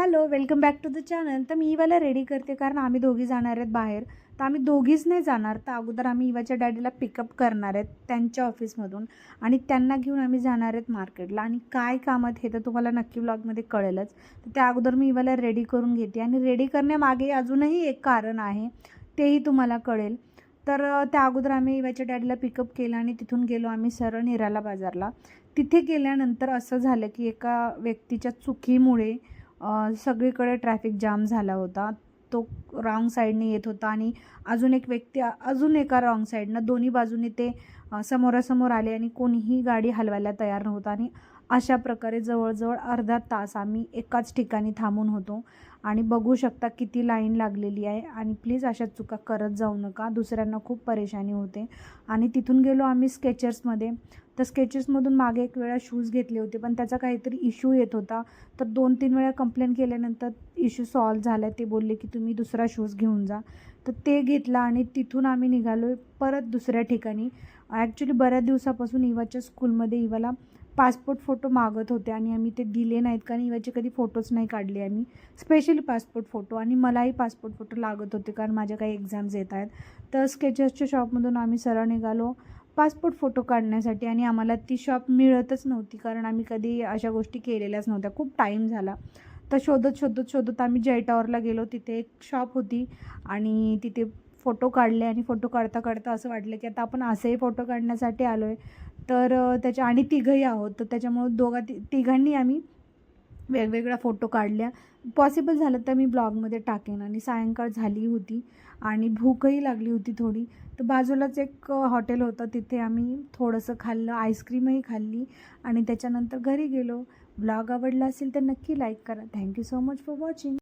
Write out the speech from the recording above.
Hello welcome back to the channel. तर मी इवाला ready करते कारण आम्ही दोघी जाणार आहेत बाहेर. तर आम्ही दोघीच नाही जाणार. तर अगोदर आम्ही इवाच्या डॅडीला पिकअप करणार आहेत त्यांच्या ऑफिसमधून आणि त्यांना घेऊन आम्ही जाणार आहेत मार्केटला आणि काय कामात हे तर तुम्हाला नक्की ब्लॉगमध्ये कळेलच. तर त्या अगोदर मी इवाला रेडी करून घेते. आणि रेडी करण्यामागे अजूनही एक कारण आहे तेही तुम्हाला कळेल. तर त्या अगोदर आम्ही इवाच्या डॅडीला पिकअप केलं आणि तिथून गेलो आम्ही सरळ निराला बाजारला. तिथे गेल्यानंतर असं झालं की एका व्यक्तीच्या चुकीमुळे सगळीकडे ट्रॅफिक जाम झाला होता. तो रॉंग साईडने येत होता आणि अजून एक व्यक्ती अजून एका रॉंग साईडनं दोन्ही बाजूने ते समोरासमोर आले आणि कोणीही गाडी हलवायला तयार नव्हता आणि अशा प्रकारे जवळजवळ अर्धा तास आम्ही एकाच ठिकाणी थांबून होतो. आणि बघू शकता किती लाईन लागलेली आहे. आणि प्लीज अशा चुका करत जाऊ नका. दुसऱ्यांना खूप परेशानी होते. आणि तिथून गेलो आम्ही स्केचर्समध्ये तर स्केचेसमधून मागे एक वेळा शूज घेतले होते. पण त्याचा काहीतरी इश्यू येत होता. तर दोन तीन वेळा कंप्लेंट केल्यानंतर इश्यू सॉल्व झाला. ते बोलले की तुम्ही दुसरा शूज घेऊन जा. तर ते घेतला आणि तिथून आम्ही निघालो परत दुसऱ्या ठिकाणी. ॲक्च्युली बऱ्याच दिवसापासून इवाच्या स्कूलमध्ये इवाला पासपोर्ट फोटो मागत होते आणि आम्ही ते दिले नाहीत कारण इवाचे कधी फोटोच नाही काढले आम्ही. स्पेशली पासपोर्ट फोटो आणि मलाही पासपोर्ट फोटो लागत होते कारण माझ्या काही एक्झाम्स येत आहेत. तर स्केचेसच्या शॉपमधून आम्ही सरळ निघालो पासपोर्ट फोटो काढण्यासाठी आणि आम्हाला ती शॉप मिळतच नव्हती कारण आम्ही कधी अशा गोष्टी केलेल्याच नव्हत्या. खूप टाईम झाला. तर शोधत शोधत शोधत आम्ही जय टॉवरला गेलो. तिथे एक शॉप होती आणि तिथे फोटो काढले आणि फोटो काढता काढता असं वाटलं की आता आपण असेही फोटो काढण्यासाठी आलो आहे तर त्याच्या आणि तिघंही आहोत. तर त्याच्यामुळं दोघा ति तिघांनी आम्ही वेगवेगळ्या फोटो काढल्या. पॉसिबल झालं तर मी ब्लॉगमध्ये टाकेन आणि सायंकाळ झाली होती आणि भूकही लागली होती थोडी. तर बाजूलाच एक हॉटेल होतं. तिथे आम्ही थोडंसं खाल्लं आईस्क्रीमही खाल्ली आणि त्याच्यानंतर घरी गेलो. ब्लॉग आवडला असेल तर नक्की लाईक करा. Thank you so much for watching.